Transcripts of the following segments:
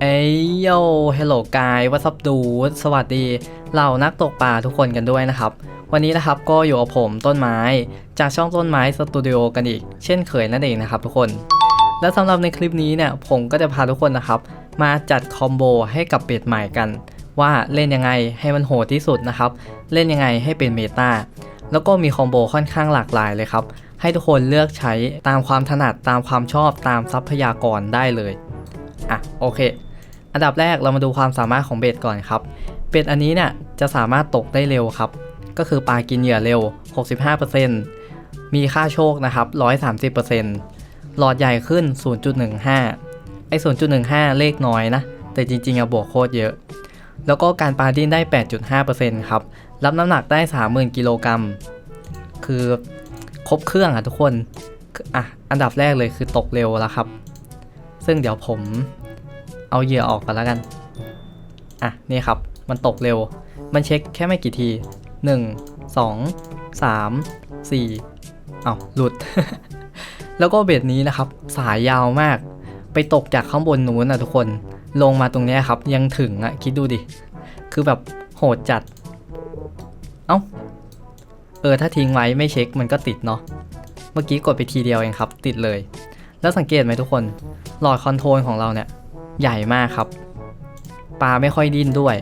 เอ้ยโยเฮลโลกายวัสดูสวัสดี เหล่านักตกปลาทุกคนกันด้วยนะครับ วันนี้นะครับก็อยู่กับผมต้นไม้ จากช่องต้นไม้สตูดิโอกันอีก เช่นเคยนั่นเองนะครับทุกคน และสำหรับในคลิปนี้เนี่ยผมก็จะพาทุกคนนะครับ มาจัดคอมโบให้กับเป็ดใหม่กัน ว่าเล่นยังไงให้มันโหดที่สุดนะครับ เล่นยังไงให้เป็นเมตาแล้วก็มีคอมโบค่อนข้างหลากหลายเลยครับ ให้ทุกคนเลือกใช้ตามความถนัดตามความชอบตามทรัพยากรได้เลย อะโอเค อันดับแรกเรามาดูความสามารถของเบ็ดก่อนครับ เบ็ดอันนี้เนี่ยจะสามารถตกได้เร็วครับ ก็คือปลากินเหยื่อเร็ว 65%มีค่าโชคนะครับ 130%หลอดใหญ่ขึ้น 0.15 ไอ้ 0.15 เลขน้อยนะ แต่จริงๆอะบวกโคตรเยอะ แล้วก็การปาดิ้นได้ 8.5%ครับ รับน้ำหนักได้ 30,000 กิโลกรัม คือครบเครื่องอะทุกคน อะ อันดับแรกเลยคือตกเร็วแล้วครับ ซึ่งเดี๋ยวผม เอาเหยื่อออกก่อนแล้วกัน อะ นี่ครับ มันตกเร็ว มันเช็คแค่ไม่กี่ที 1 2 3 4เอาหลุด แล้วก็เบ็ดนี้นะครับ สายยาวมาก ไปตกจากข้างบนนู้นนะทุกคน ลงมาตรงนี้ครับ ยังถึงอะคิดดูดิ คือแบบโหดจัด เอ้า เออ ถ้าทิ้งไว้ไม่เช็คมันก็ติดเนาะ เมื่อกี้กดไปทีเดียวเองครับ ติดเลย แล้วสังเกตไหมทุกคน หลอดคอนโทรลของเราเนี่ย ใหญ่มากครับ ปลาไม่ค่อยดิ้นด้วย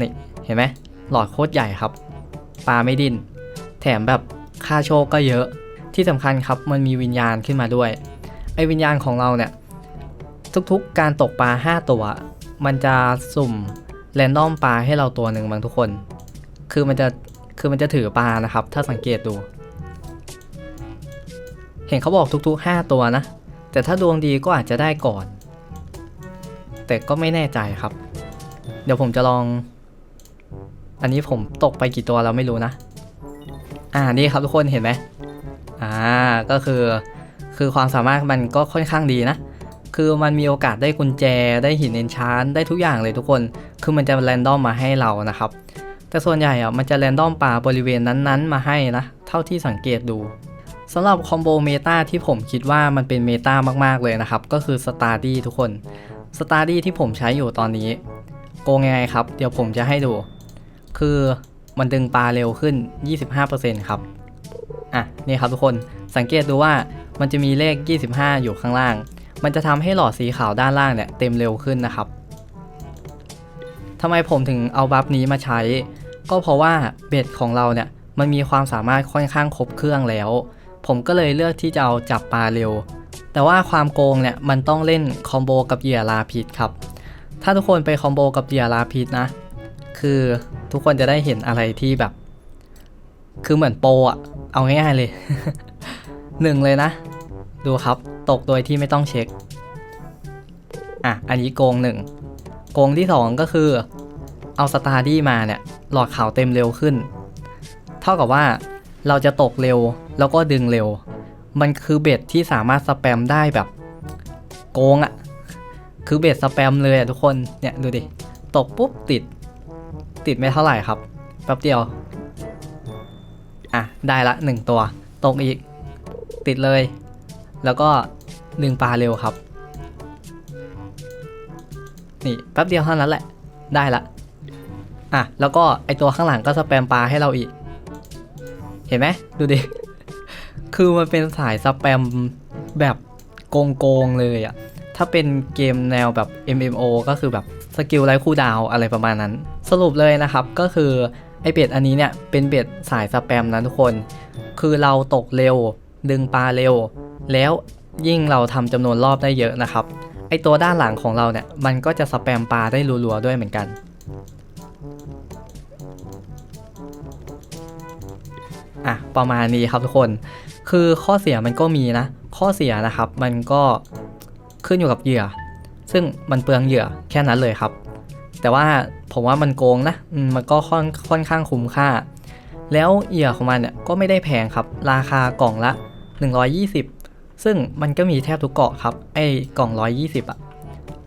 นี่เห็นไหมหลอดโคตรใหญ่ครับ ปลาไม่ดิ้น แถมแบบค่าโชคก็เยอะ ที่สำคัญครับมันมีวิญญาณขึ้นมาด้วย ไอ้วิญญาณของเราเนี่ย ทุกๆการตกปลา 5 ตัว มันจะสุ่มแรนดอมปลาให้เราตัวหนึ่งบางทุกคน คือมันจะคือมันจะถือปลานะครับ ถ้าสังเกตดู เห็นเขาบอกทุกๆ 5 ตัวนะ แต่ถ้าดวงดีก็อาจจะได้ก่อน แต่ก็ไม่แน่ใจครับ เดี๋ยวผมจะลอง อันนี้ผมตกไปกี่ตัวเราไม่รู้นะ อ่านี่ครับทุกคนเห็นไหมอ่าก็คือคือความสามารถมันก็ค่อนข้างดีนะ คือมันมีโอกาสได้กุญแจได้หินเอนชานได้ทุกอย่างเลยทุกคน คือมันจะแรนดอมมาให้เรานะครับ แต่ส่วนใหญ่อะมันจะแรนดอมป่าบริเวณนั้นๆ มาให้นะ เท่าที่สังเกตดู สำหรับคอมโบเมตาที่ผมคิดว่ามันเป็นเมตามากๆเลยนะครับ ก็คือ s t a r d y ทุกคน s t a r d y ที่ผมใช้อยู่ตอนนี้ โกงยังไงครับ เดี๋ยวผมจะให้ดู คือมันดึงปลาเร็วขึ้น 25%ครับ อะ นี่ครับทุกคนสังเกตดูว่ามันจะมีเลข 25 อยู่ข้างล่าง มันจะทำให้หลอดสีขาวด้านล่างเนี่ยเต็มเร็วขึ้นนะครับทำไมผมถึงเอาบัฟนี้มาใช้ ก็เพราะว่าเบ็ดของเราเนี่ยมันมีความสามารถค่อนข้างครบเครื่องแล้ว ผมก็เลยเลือกที่จะเอาจับปลาเร็ว แต่ว่าความโกงเนี่ยมันต้องเล่นคอมโบกับเหยื่อลาพิษครับ ถ้าทุกคนไปคอมโบกับเหยื่อลาพิษนะ คือทุกคนจะได้เห็นอะไรที่แบบ คือเหมือนโปอะเอาง่ายๆเลย หนึ่งเลยนะ ดูครับตกโดยที่ไม่ต้องเช็ค อะ อันนี้โกงหนึ่ง โกงที่สองก็คือ เอาสตาร์ดี้มาเนี่ย หลอดขาวเต็มเร็วขึ้น เท่ากับว่า เราจะตกเร็วแล้วก็ดึงเร็ว มันคือเบ็ดที่สามารถสแปมได้แบบ โกงอะ่ะ คือเบ็ดสแปมเลยอะ่ะทุกคน เนี่ยดูดิ ตกปุ๊บติด ติดไม่เท่าไหร่ครับ แป๊บเดียว อะ ได้ละหนึ่งตัว ตกอีก ติดเลย แล้วก็ดึงปลาเร็วครับ นี่แป๊บเดียวเท่านั้นแหละ ได้ละ อะ แล้วก็ไอตัวข้างหลังก็สแปมปลาให้เราอีก เห็นไหมดูดิ คือมันเป็นสายสแปมแบบโกงๆเลยอะถ้าเป็นเกมแนวแบบ MMO ก็คือแบบสกิลไร้คู่ดาวอะไรประมาณนั้น สรุปเลยนะครับก็คือไอเบ็ดอันนี้เนี่ยเป็นเบ็ดสายสแปมนะทุกคน คือเราตกเร็ว ดึงปลาเร็ว แล้วยิ่งเราทำจำนวนรอบได้เยอะนะครับ ไอตัวด้านหลังของเราเนี่ยมันก็จะสแปมปลาได้รัวๆด้วยเหมือนกัน อะประมาณนี้ครับทุกคน คือข้อเสียมันก็มีนะ ข้อเสียนะครับมันก็ขึ้นอยู่กับเหยื่อ ซึ่งมันเปลืองเหยื่อแค่นั้นเลยครับ แต่ว่าผมว่ามันโกงนะมันก็ค่อนค่อนข้างคุ้มค่า แล้วเหยื่อของมันเนี่ยก็ไม่ได้แพงครับ ราคากล่องละ 120 ซึ่งมันก็มีแทบทุกเกาะครับ ไอ้กล่อง 120อะ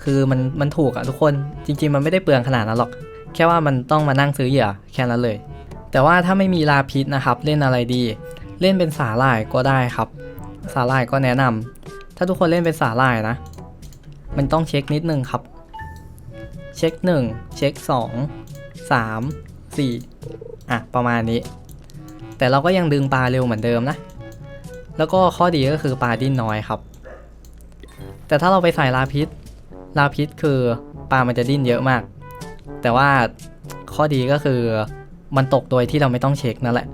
คือมันมันถูกอะทุกคนจริง ๆ มันไม่ได้เปลืองขนาดนั้นหรอก แค่ว่ามันต้องมานั่งซื้อเหยื่อแค่นั้นเลย แต่ว่าถ้าไม่มีลาพิษนะครับ เล่นอะไรดี เล่นเป็นสาหร่ายก็ได้ครับ สาหร่ายก็แนะนำถ้าทุกคนเล่นเป็นสาหร่ายนะ มันต้องเช็คนิดนึงครับ เช็ค 1 เช็ค 2 3 4 อะ ประมาณนี้ แต่เราก็ยังดึงปลาเร็วเหมือนเดิมนะ แล้วก็ข้อดีก็คือปลาดิ้นน้อยครับ แต่ถ้าเราไปใส่ลาพิษ ลาพิษคือปลามันจะดิ้นเยอะมาก แต่ว่าข้อดีก็คือ มันตกโดยที่เราไม่ต้องเช็คนั่นแหละ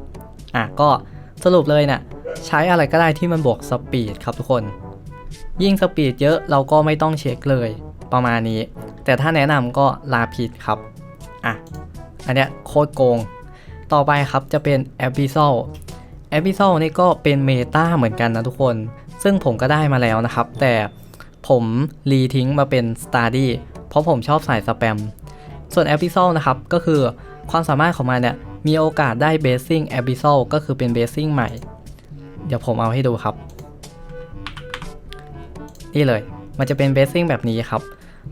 อะก็สรุปเลยเนะ่ะใช้อะไรก็ได้ที่มันบวกสปีดครับทุกคน ยิ่งสปีดเยอะเราก็ไม่ต้องเช็คเลย ประมาณนี้ แต่ถ้าแนะนำก็ลาพิษครับ อะ อันเนี้ยโคตรโกง ต่อไปครับจะเป็นแอป i ิ o ลแอป i ิ o ลนี่ก็เป็นเมตาเหมือนกันนะทุกคน ซึ่งผมก็ได้มาแล้วนะครับ แต่ผมรีทิ้งมาเป็น Study เพราะผมชอบใส่สแปม ส่วนแอป i ิ o ลนะครับก็คือ ความสามารถของมันเนี่ยมีโอกาสได้เบสซิ่งแอป i ิ o ลก็คือเป็นเบสซิ่งใหม่ เดี๋ยวผมเอาให้ดูครับ นี่เลย มันจะเป็นเบสซิ่งแบบนี้ครับ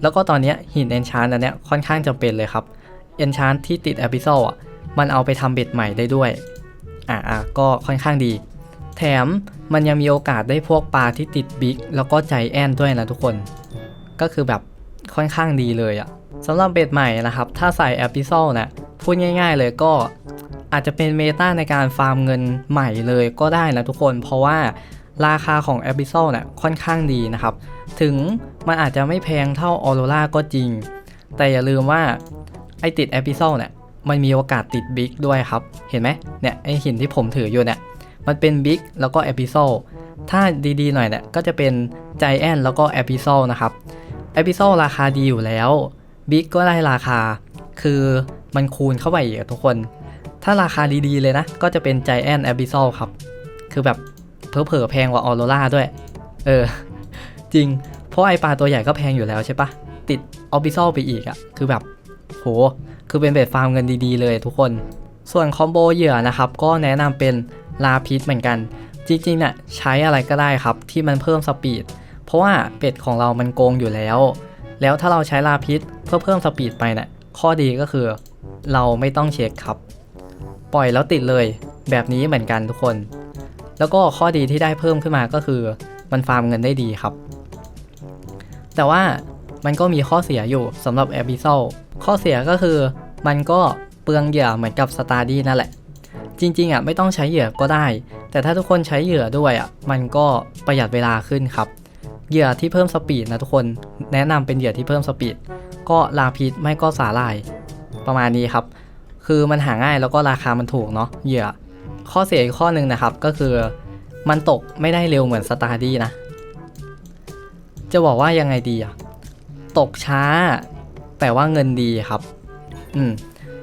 แล้วก็ตอนนี้หินเอนชานอันเนี้ยค่อนข้างจำเป็นเลยครับเอนชานที่ติดแอป i ิ o ลอะ มันเอาไปทำเบ็ดใหม่ได้ด้วย อะอะก็ค่อนข้างดี แถมมันยังมีโอกาสได้พวกปลาที่ติดบิ๊กแล้วก็ใจแอนด้วยนะทุกคน ก็คือแบบค่อนข้างดีเลยอะสำหรับเบ็ดใหม่นะครับ ถ้าใส่แอป i ิ o ลนะ พูดง่าย ๆ เลยก็อาจจะเป็นเมตาในการฟาร์มเงินใหม่เลยก็ได้นะทุกคนเพราะว่าราคาของแอป i ิ o ลเนี่ยค่อนข้างดีนะครับ ถึงมันอาจจะไม่แพงเท่าออโรราก็จริง แต่อย่าลืมว่าไอติดแอป i ิ o ลเนี่ยมันมีโอกาสติดบิ๊กด้วยครับ เห็นไหมเนี่ยไอหินที่ผมถืออยู่เนี่ยมันเป็นบิ๊กแล้วก็แอพิโซถ้าดีๆหน่อยเนี่ยก็จะเป็นใจแอนแล้วก็แอพิโซนะครับแอพิโซราคาดีอยู่แล้วบิ๊กก็ได้ราคาคือ มันคูณเข้าไปอีกทุกคน ถ้าราคาดีๆเลยนะ ก็จะเป็นใจแอนแอพิโซครับ คือแบบเพอเพอๆแพงกว่าออโรราด้วย เออ จริง เพราะไอปลาตัวใหญ่ก็แพงอยู่แล้วใช่ปะติดออพิโซไปอีกอะคือแบบโห คือเป็นเบสฟาร์มเงินดีๆเลยทุกคน ส่วนคอมโบเหยื่อนะครับ ก็แนะนำเป็นลาพิษเหมือนกัน จริงๆน่ะใช้อะไรก็ได้ครับ ที่มันเพิ่มสปีด เพราะว่าเป็ดของเรามันโกงอยู่แล้ว แล้วถ้าเราใช้ลาพิษเพื่อเพิ่มสปีดไปเนี่ยข้อดีก็คือ เราไม่ต้องเช็คครับ ปล่อยแล้วติดเลย แบบนี้เหมือนกันทุกคน แล้วก็ข้อดีที่ได้เพิ่มขึ้นมาก็คือมันฟาร์มเงินได้ดีครับ แต่ว่ามันก็มีข้อเสียอยู่สำหรับแอ b ิ s ซข้อเสียก็คือมันก็เปลืองเหยื่อเหมือนกับสตาร์ดี้นั่นแหละ จริงๆอะไม่ต้องใช้เหยื่อก็ได้ แต่ถ้าทุกคนใช้เหยื่อด้วยอะมันก็ประหยัดเวลาขึ้นครับเหยื่อที่เพิ่มสปีดนะทุกคน แนะนำเป็นเหยื่อที่เพิ่มสปีด ก็ลาพิษไม่ก็สาลาย ประมาณนี้ครับ คือมันหาง่ายแล้วก็ราคามันถูกเนาะเหยื่อ ข้อเสียอีกข้อหนึ่งนะครับ ก็คือมันตกไม่ได้เร็วเหมือนสตาร์ดี้นะ จะบอกว่ายังไงดีอะตกช้า แต่ว่าเงินดีครับ อืม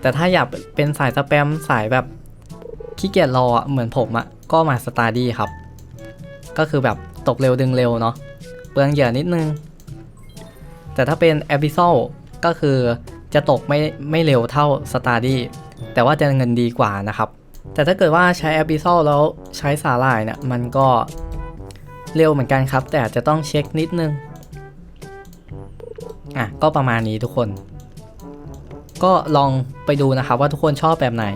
แต่ถ้าอยากเป็นสายสแปมสายแบบขี้เกียจรออะเหมือนผมอะก็มาสตาร์ดี้ครับ ก็คือแบบตกเร็วดึงเร็วเนาะเปลืองเหยื่อนิดนึง แต่ถ้าเป็นแอพิโซก็คือ จะตกไม่ไม่เร็วเท่าสตาร์ดี้แต่ว่าจะเงินดีกว่านะครับ แต่ถ้าเกิดว่าใช้แอปพิซโซแล้วใช้สาหร่ายเนี่ยมันก็เร็วเหมือนกันครับ แต่อาจจะต้องเช็คนิดนึง อะ ก็ประมาณนี้ทุกคน ก็ลองไปดูนะครับว่าทุกคนชอบแบบไหน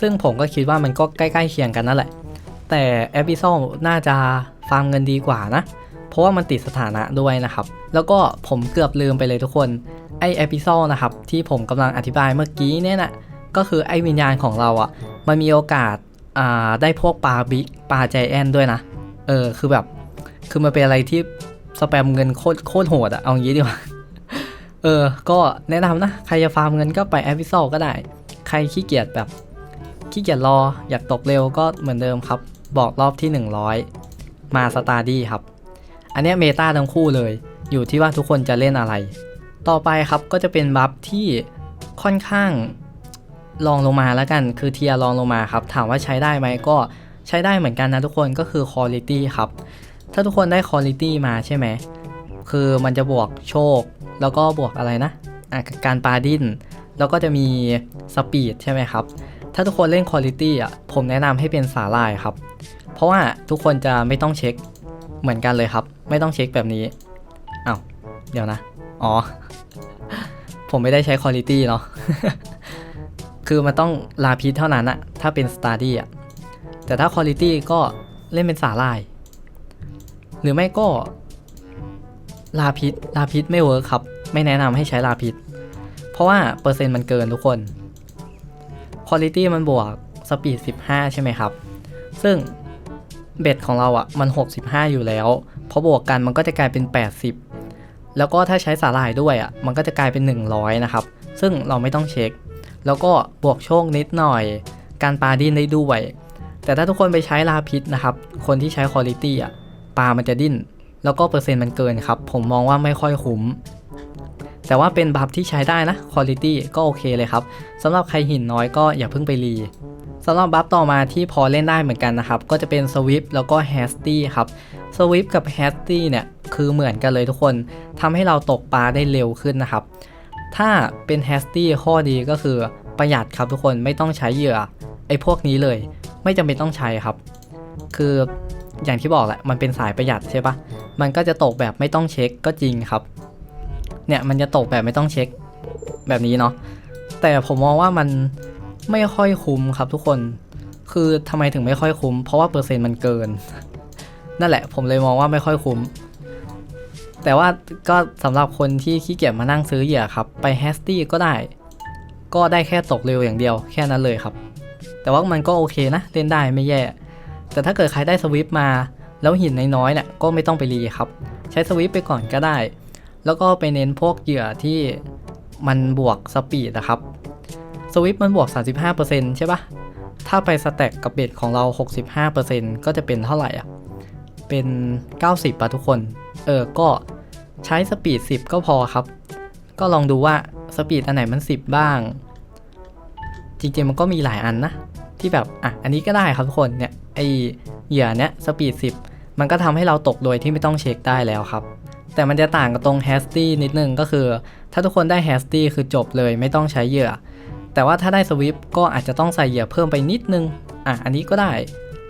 ซึ่งผมก็คิดว่ามันก็ใกล้ๆเคียงกันนั่นแหละ แต่แอปพิซโซน่าจะฟาร์มเงินดีกว่านะ เพราะว่ามันติดสถานะด้วยนะครับ แล้วก็ผมเกือบลืมไปเลยทุกคนไอเอพิโซนะครับที่ผมกำลังอธิบายเมื่อกี้เนี่ยนะก็คือไอวิญญาณของเราอะ่ะมันมีโอกาสอ่าได้พวกปลาบิ๊กปลาใจแอนด้วยนะเออคือแบบคือมันเป็นอะไรที่สแปมเงินโคตรโคตรโหดอะเอางี้ดีกว่าเออ ก็แนะนำนะ ใครจะฟาร์มเงินก็ไปแอพิโซก็ได้ ใครขี้เกียจแบบ ขี้เกียจรอ อยากตกเร็วก็เหมือนเดิมครับ บอกรอบที่ 100 มาสตาร์ดี้ครับ อันนี้เมตาทั้งคู่เลย อยู่ที่ว่าทุกคนจะเล่นอะไร ต่อไปครับก็จะเป็นบัฟที่ค่อนข้างลองลงมาแล้วกัน คือเทียร์ลองลงมาครับ ถามว่าใช้ได้ไหมก็ใช้ได้เหมือนกันนะทุกคนก็คือ Quality ครับ ถ้าทุกคนได้ Quality มาใช่ไหม คือมันจะบวกโชค แล้วก็บวกอะไรนะะการปาดิ้น แล้วก็จะมีสปีดใช่ไหมครับ ถ้าทุกคนเล่น Quality อะผมแนะนำให้เป็นสาลายครับ เพราะว่าทุกคนจะไม่ต้องเช็ค เหมือนกันเลยครับ ไม่ต้องเช็คแบบนี้อ้าวเดี๋ยวนะ อ๋อ ผมไม่ได้ใช้ Quality เนาะคือมันต้องลาพีเท่านั้นอะถ้าเป็น Study อะแต่ถ้า Quality ก็เล่นเป็นสาลาย หรือไม่ก็ ลาพิษลาพิษไม่เวิร์คครับ ไม่แนะนำให้ใช้ลาพิษ เพราะว่าเปอร์เซ็นต์มันเกินทุกคน Quality มันบวกสปีด 15 ใช่ไหมครับ ซึ่ง เบ็ดของเราอะ่ะมัน 65 อยู่แล้วพอบวกกันมันก็จะกลายเป็น 80 แล้วก็ถ้าใช้สาหร่ายด้วยอะ่ะมันก็จะกลายเป็น 100 นะครับ ซึ่งเราไม่ต้องเช็ค แล้วก็บวกโชคนิดหน่อย การปลาดิ้นได้ด้วย แต่ถ้าทุกคนไปใช้ลาพิษนะครับ คนที่ใช้ Quality อะปลามันจะดิ้น แล้วก็เปอร์เซ็นต์มันเกินครับ ผมมองว่าไม่ค่อยคุ้มแต่ว่าเป็นบัฟที่ใช้ได้นะ Quality ก็โอเคเลยครับสำหรับใครหินน้อยก็อย่าเพิ่งไปรี สำหรับบัฟต่อมาที่พอเล่นได้เหมือนกันนะครับ ก็จะเป็น Swift แล้วก็ Hasty ครับ Swift กับ Hasty เนี่ยคือเหมือนกันเลยทุกคนทำให้เราตกปลาได้เร็วขึ้นนะครับ ถ้าเป็น Hasty ข้อดีก็คือประหยัดครับทุกคนไม่ต้องใช้เหยื่อไอ้พวกนี้เลย ไม่จำเป็นต้องใช้ครับ คืออย่างที่บอกแหละมันเป็นสายประหยัดใช่ปะมันก็จะตกแบบไม่ต้องเช็คก็จริงครับ เนี่ยมันจะตกแบบไม่ต้องเช็คแบบนี้เนาะแต่ผมมองว่ามัน ไม่ค่อยคุ้มครับทุกคน คือทำไมถึงไม่ค่อยคุ้ม เพราะว่าเปอร์เซ็นต์มันเกิน นั่นแหละ ผมเลยมองว่าไม่ค่อยคุ้ม แต่ว่าก็สำหรับคนที่ขี้เกียจมานั่งซื้อเหยื่อครับ ไปแฮสตี้ก็ได้ ก็ได้แค่ตกเร็วอย่างเดียวแค่นั้นเลยครับ แต่ว่ามันก็โอเคนะ เล่นได้ไม่แย่ แต่ถ้าเกิดใครได้สวิปมา แล้วหินน้อยๆเนี่ยก็ไม่ต้องไปรีครับ ใช้สวิปไปก่อนก็ได้ แล้วก็ไปเน้นพวกเหยื่อที่มันบวกสปีดนะครับ สวิปมันบวก 35%ใช่ปะถ้าไปสแต็กกับเบ็ดของเรา 65%ก็จะเป็นเท่าไหร่อะ เป็น 90ป่ะทุกคน เออ ก็ใช้สปีด 10 ก็พอครับ ก็ลองดูว่าสปีดอันไหนมัน 10 บ้าง จริงๆมันก็มีหลายอันนะ ที่แบบ อะ อันนี้ก็ได้ครับทุกคน เนี่ย ไอเหยื่อเนี้ยสปีด 10 มันก็ทำให้เราตกโดยที่ไม่ต้องเช็คได้แล้วครับ แต่มันจะต่างกับตรง h a s t y นิดนึงก็คือ ถ้าทุกคนได้ h a s t y คือจบเลยไม่ต้องใช้เหยื่อ แต่ว่าถ้าได้สวิปก็อาจจะต้องใส่เหยื่อเพิ่มไปนิดนึง อะ อันนี้ก็ได้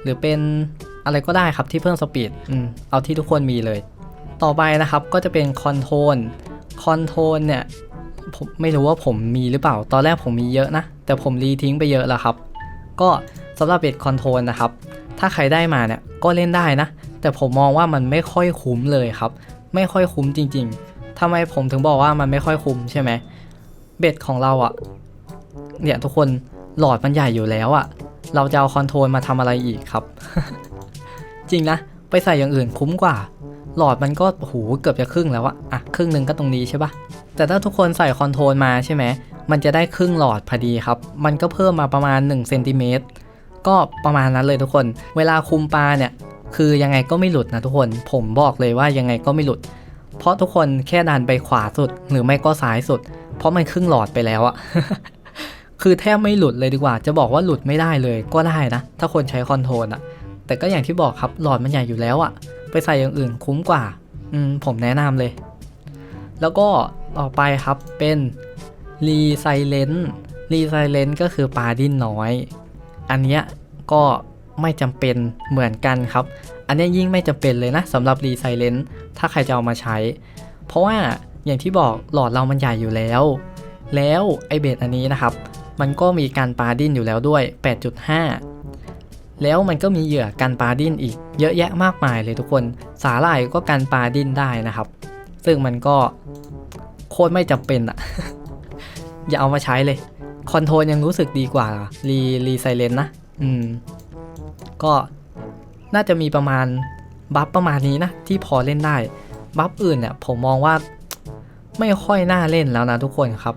หรือเป็นอะไรก็ได้ครับที่เพิ่มสปีดอืมเอาที่ทุกคนมีเลย ต่อไปนะครับก็จะเป็นคอนโทรลคอนโทรลเนี่ยผมไม่รู้ว่าผมมีหรือเปล่า ตอนแรกผมมีเยอะนะ แต่ผมรีทิ้งไปเยอะแล้วครับ ก็สำหรับเบ็ดคอนโทรลนะครับ ถ้าใครได้มาเนี่ยก็เล่นได้นะ แต่ผมมองว่ามันไม่ค่อยคุ้มเลยครับ ไม่ค่อยคุ้มจริง ๆทำไมผมถึงบอกว่ามันไม่ค่อยคุ้มใช่ไหมเบ็ดของเราอะ เนี่ยทุกคนหลอดมันใหญ่อยู่แล้วอะเราจะเอาคอนโทรลมาทำอะไรอีกครับ จริงนะ ไปใส่อย่างอื่นคุ้มกว่า หลอดมันก็โหเกือบจะครึ่งแล้วอะอะครึ่งหนึ่งก็ตรงนี้ใช่ปะแต่ถ้าทุกคนใส่คอนโทรลมาใช่ไหมมันจะได้ครึ่งหลอดพอดีครับ มันก็เพิ่มมาประมาณ1เซนติเมตรก็ประมาณนั้นเลยทุกคน เวลาคุมปลาเนี่ย คือยังไงก็ไม่หลุดนะทุกคน ผมบอกเลยว่ายังไงก็ไม่หลุด เพราะทุกคนแค่ดันไปขวาสุดหรือไม่ก็ซ้ายสุด เพราะมันครึ่งหลอดไปแล้วอะ คือแทบไม่หลุดเลยดีกว่า จะบอกว่าหลุดไม่ได้เลยก็ได้นะ ถ้าคนใช้คอนโทรลอะแต่ก็อย่างที่บอกครับหลอดมันใหญ่อยู่แล้วอะไปใส่อย่างอื่นคุ้มกว่า อืมผมแนะนำเลย แล้วก็ต่อไปครับเป็นรีไซเลนรีไซเลนก็คือปลาดิ้นน้อย อันเนี้ยก็ไม่จำเป็นเหมือนกันครับ อันนี้ยิ่งไม่จำเป็นเลยนะสำหรับรีไซเลนถ้าใครจะเอามาใช้ เพราะว่าอย่างที่บอกหลอดเรามันใหญ่อยู่แล้ว แล้วไอเบสอันนี้นะครับ มันก็มีการปาดิ้นอยู่แล้วด้วย 8.5 แล้วมันก็มีเหยื่อกันปาดิ้นอีกเยอะแยะมากมายเลยทุกคน สาหร่ายก็กันปาดิ้นได้นะครับ ซึ่งมันก็โคตรไม่จำเป็นอะอย่าเอามาใช้เลย คอนโทรลยังรู้สึกดีกว่ารีรีไซเลนนะ อืม ก็น่าจะมีประมาณบัฟประมาณนี้นะ ที่พอเล่นได้ บัฟอื่นเนี่ยผมมองว่าไม่ค่อยน่าเล่นแล้วนะทุกคนครับ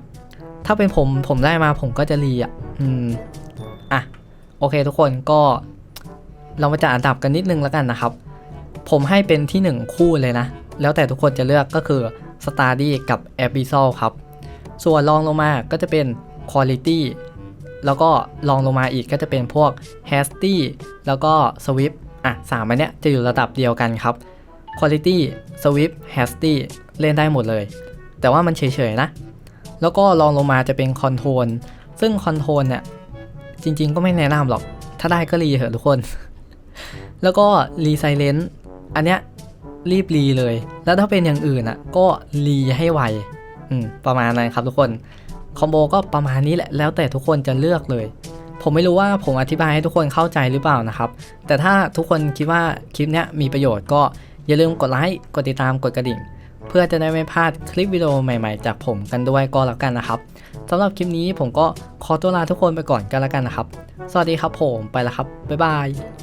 ถ้าเป็นผมผมได้มาผมก็จะรีอะ อืม อะ โอเคทุกคนก็ เรามาจัดอันดับกันนิดนึงแล้วกันนะครับ ผมให้เป็นที่ 1 คู่เลยนะ แล้วแต่ทุกคนจะเลือกก็คือ s t u d y กับ a b i s o l ครับ ส่วนรองลงมาก็จะเป็น Quality แล้วก็รองลงมาอีกก็จะเป็นพวก Hasty แล้วก็ Swift อะสามอันเนี้ยจะอยู่ระดับเดียวกันครับ Quality Swift Hasty เล่นได้หมดเลย แต่ว่ามันเฉยๆนะ แล้วก็รองลงมาจะเป็น Control ซึ่ง Control เนี่ยจริงๆก็ไม่แนะนำหรอก ถ้าได้ก็รีเถอะทุกคน แล้วก็รีไซเลนอันเนี้ยรีบรีเลย แล้วถ้าเป็นอย่างอื่นอะก็รีให้ไวอืมประมาณนั้นครับทุกคน คอมโบก็ประมาณนี้แหละ แล้วแต่ทุกคนจะเลือกเลย ผมไม่รู้ว่าผมอธิบายให้ทุกคนเข้าใจหรือเปล่านะครับ แต่ถ้าทุกคนคิดว่าคลิปเนี้ยมีประโยชน์ก็อย่าลืมกดไลค์ กดติดตาม กดกระดิ่ง เพื่อจะได้ไม่พลาดคลิปวิดีโอใหม่ๆ จากผมกันด้วยก็แล้วกันนะครับสำหรับคลิปนี้ผมก็ขอตัวลาทุกคนไปก่อนกันแล้วกันนะครับ สวัสดีครับผมไปแล้วครับบ๊ายบาย